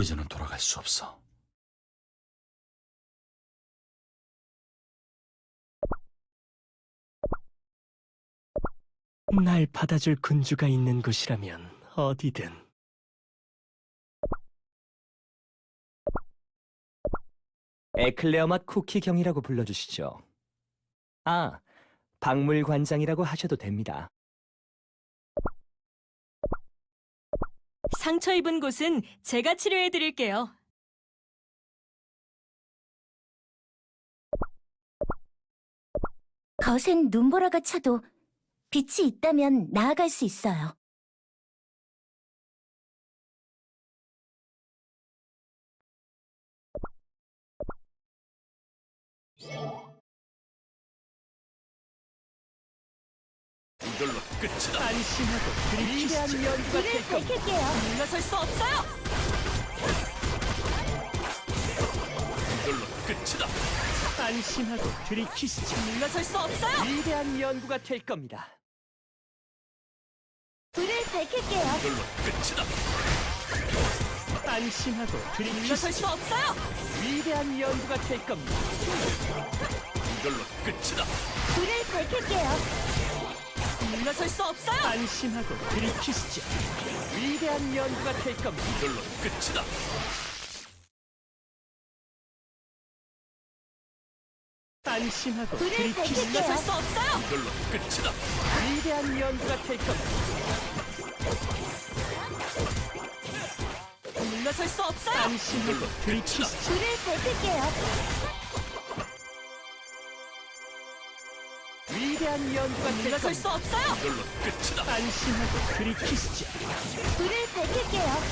이제는 돌아갈 수 없어. 날 받아줄 군주가 있는 곳이라면 어디든. 에클레어 맛 쿠키 경이라고 불러주시죠. 아, 박물관장이라고 하셔도 됩니다. 상처 입은 곳은 제가 치료해 드릴게요. 거센 눈보라가 차도 빛이 있다면 나아갈 수 있어요. 이걸로 끝이다. 안심하고 될 겁니다. 밝힐게요. 물러설 수 없어요. 이걸로 끝이다. 안심하고 들이키시죠. 물러설 수 없어요. 위대한 연구가 될 겁니다. 불을 밝힐게요. 이걸로 끝이다. 안심하고 물러설 들이키시죠. 수 없어요. 위대한 연구가 될 겁니다. 이걸로 끝이다. 불을 밝힐게요. 물러설 수 없어요. 안심하고 들이키시죠. 위대한 연구가 될 겁니다. 이걸로 끝이다. 안심하고 불을 들이키시죠. 물러설 수 없어요. 이걸로 끝이다. 위대한 연구가 될 겁니다. 물러설 수 없어요. 안심하고 들이키시죠. 불을 밝힐게요. 위대한 연구가 될 물러설 수. 없어요. 이걸로 끝이다. 안심하고 들이키시죠. 불을 밝힐게요.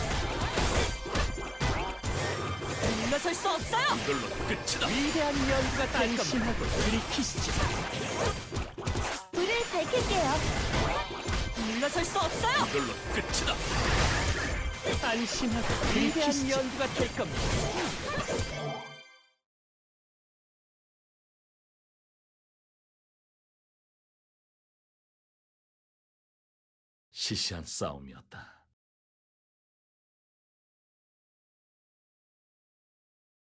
물러설 수 없어요. 이걸로 끝이다. 위대한 연구가 될 겁니다. 안심하고 들이키시죠. 불을 밝힐게요. 물러설 수 없어요. 이걸로 끝이다. 안심하고 위대한 연구가 될 겁니다. 시시한 싸움이었다.